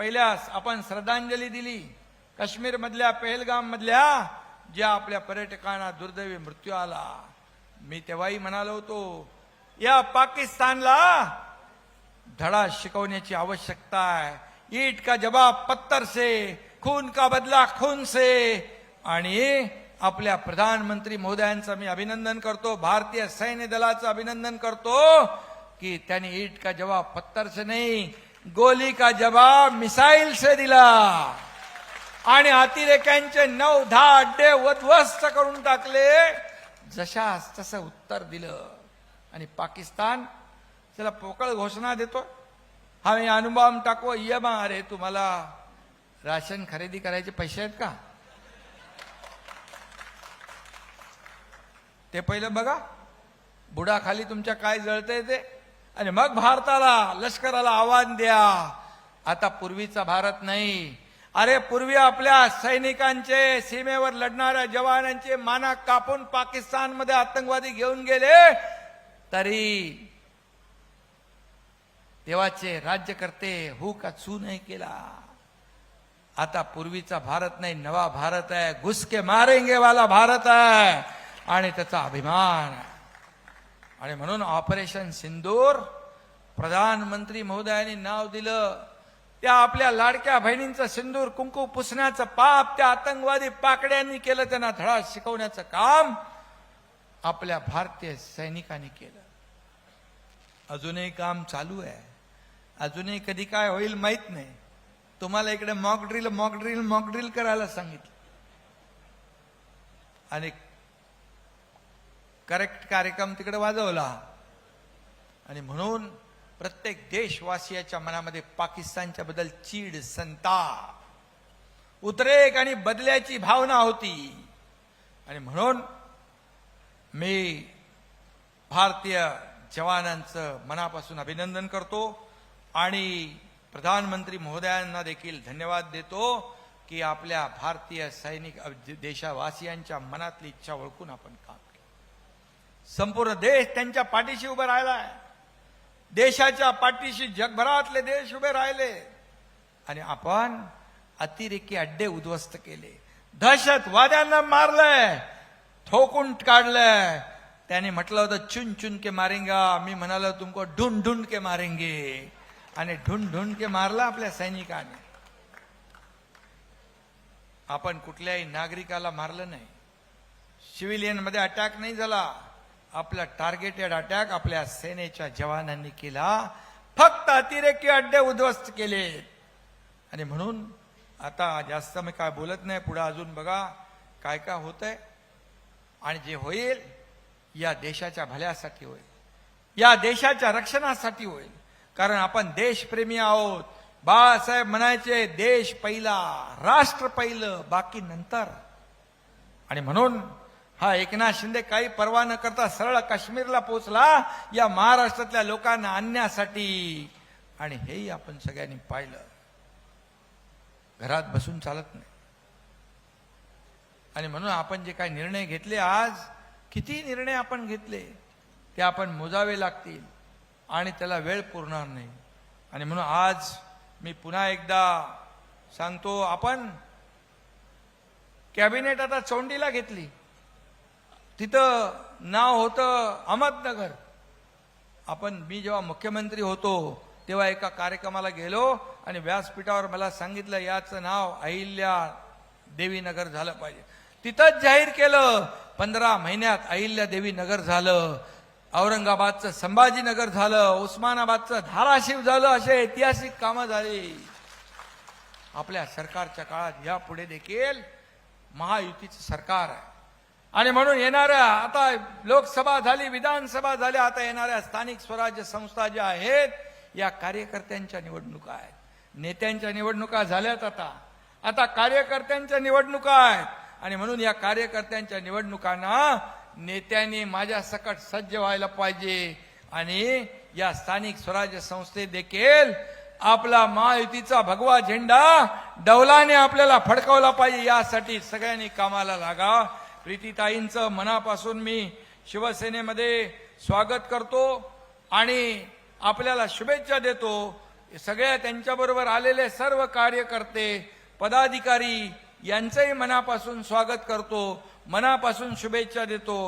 पहिल्यास आपण श्रद्धांजली दिली. काश्मीर मधल्या पहलगाम मधल्या ज्या आपल्या पर्यटकांना दुर्दैवी मृत्यू आला. मी तेव्हाही म्हणालो होतो या पाकिस्तानला धडा शिकवण्याची आवश्यकता आहे. ईट का जवाब पत्तर से खून का बदला खून से. आणि आपल्या प्रधानमंत्री महोदयांचं मी अभिनंदन करतो भारतीय सैन्य दलाचं अभिनंदन करतो की त्यांनी ईट का जवाब पत्तर से नाही गोली का जवाब मिसाईल से दिला. आणि अतिरेक्यांचे नऊ दहा अड्डे उद्ध्वस्त करून टाकले. जशास तसं उत्तर दिलं. आणि पाकिस्तान त्याला पोकळ घोषणा देतो. हा मी अनुभव टाकू ये बा अरे तुम्हाला राशन खरेदी करायचे पैसे आहेत का? ते पहिलं बघा. बुडाखाली तुमच्या काय जळतंय ते? आणि मग भारताला लष्कराला आव्हान द्या. आता पूर्वीचा भारत नाही. अरे पूर्वी आपल्या सैनिकांचे सीमेवर लढणाऱ्या जवानांचे माना कापून पाकिस्तानमध्ये आतंकवादी घेऊन गेले तरी देवाचे राज्यकर्ते हू का चू नाही केला. आता पूर्वीचा भारत नाही नवा भारत आहे. घुसके मारेंगे वाला भारत आहे. आणि त्याचा अभिमान आहे. आणि म्हणून ऑपरेशन सिंदूर प्रधानमंत्री महोदयांनी नाव दिलं. त्या आपल्या लाडक्या बहिणींचं सिंदूर कुंकू पुसण्याचं पाप त्या आतंकवादी पाकड्यांनी केलं त्यांना धडा शिकवण्याचं काम आपल्या भारतीय सैनिकांनी केलं. अजूनही काम चालू आहे. अजूनही कधी काय होईल माहीत नाही. तुम्हाला इकडे mock drill mock drill mock drill करायला सांगितलं. आणि करेक्ट कार्यक्रम तिकडे वाजवला. आणि म्हणून प्रत्येक देशवासियाच्या मनामध्ये पाकिस्तानच्या बद्दल चीड संताप. उद्रेक आणि बदल्याची भावना होती. आणि म्हणून मी भारतीय जवानांचं मनापासून अभिनंदन करतो आणि प्रधानमंत्री महोदयांना देखील धन्यवाद देतो की आपल्या भारतीय सैनिक देशवासियांच्या मनातली इच्छा ओळखून आपण काम संपूर्ण देश त्यांच्या पाठीशी उभा राहिलाय. देशाच्या पाठीशी जगभरातले देश उभे राहिले. आणि आपण अतिरेकी अड्डे उद्ध्वस्त केले. दहशतवाद्यांना मारलंय. ठोकून काढलंय. त्याने म्हटलं होतं चुन चुन के मारेंगा. मी म्हणालो तुमको ढूंढ ढुंड के मारेंगे. आणि ढुंड ढुंड के मारला आपल्या सैनिकाने. आपण कुठल्याही नागरिकाला मारलं नाही. सिव्हिलियनमध्ये अटॅक नाही झाला. आपला टार्गेटेड अटॅक आपल्या सेनेच्या जवानांनी केला. फक्त अतिरेकी अड्डे उद्ध्वस्त केले. आणि म्हणून आता जास्त मी काय बोलत नाही पुढे अजून बघा काय काय होत आहे आणि जे होईल या देशाच्या भल्यासाठी होईल. या देशाच्या रक्षणासाठी होईल. कारण आपण देशप्रेमी आहोत. बाळासाहेब म्हणायचे देश पहिला राष्ट्र पहिलं बाकी नंतर. आणि म्हणून हा एकनाथ शिंदे काही पर्वा न करता सरळ काश्मीरला पोचला या महाराष्ट्रातल्या लोकांना आणण्यासाठी. आणि हेही आपण सगळ्यांनी पाहिलं. घरात बसून चालत नाही. आणि म्हणून आपण जे काही निर्णय घेतले आज किती निर्णय आपण घेतले ते आपण मोजावे लागतील. आणि त्याला वेळ पुरणार नाही. आणि म्हणून आज मी पुन्हा एकदा सांगतो आपण कॅबिनेट आता चोंडीला घेतली. तिथं नाव होतं अहमदनगर. आपण मी जेव्हा मुख्यमंत्री होतो तेव्हा एका कार्यक्रमाला गेलो आणि व्यासपीठावर मला सांगितलं याचं नाव अहिल्या देवीनगर झालं पाहिजे. तिथंच जाहीर केलं पंधरा महिन्यात अहिल्या देवी नगर झालं औरंगाबादचं संभाजीनगर झालं उस्मानाबादचं धाराशिव झालं असे ऐतिहासिक कामं झाली. आपल्या सरकारच्या काळात यापुढे देखील महायुतीचं सरकार आहे. आणि म्हणून येणाऱ्या आता लोकसभा झाली विधानसभा झाल्या आता येणाऱ्या स्थानिक स्वराज्य संस्था ज्या आहेत या कार्यकर्त्यांच्या निवडणुका आहेत. नेत्यांच्या निवडणुका झाल्यात आता. आता कार्यकर्त्यांच्या निवडणुका आहेत. आणि म्हणून या कार्यकर्त्यांच्या निवडणुकांना नेत्यांनी माझ्या सकट सज्ज व्हायला पाहिजे. आणि या स्थानिक स्वराज्य संस्थेत देखील आपला महायुतीचा भगवा झेंडा डौलाने आपल्याला फडकवला पाहिजे. यासाठी सगळ्यांनी कामाला लागा. प्रीतीताईंचं मनापासून मी शिवसेनेमध्ये स्वागत करतो आणि आपल्याला शुभेच्छा देतो. सगळ्या त्यांच्याबरोबर आलेले सर्व कार्यकर्ते पदाधिकारी यांचंही मनापासून स्वागत करतो. मनापासून शुभेच्छा देतो.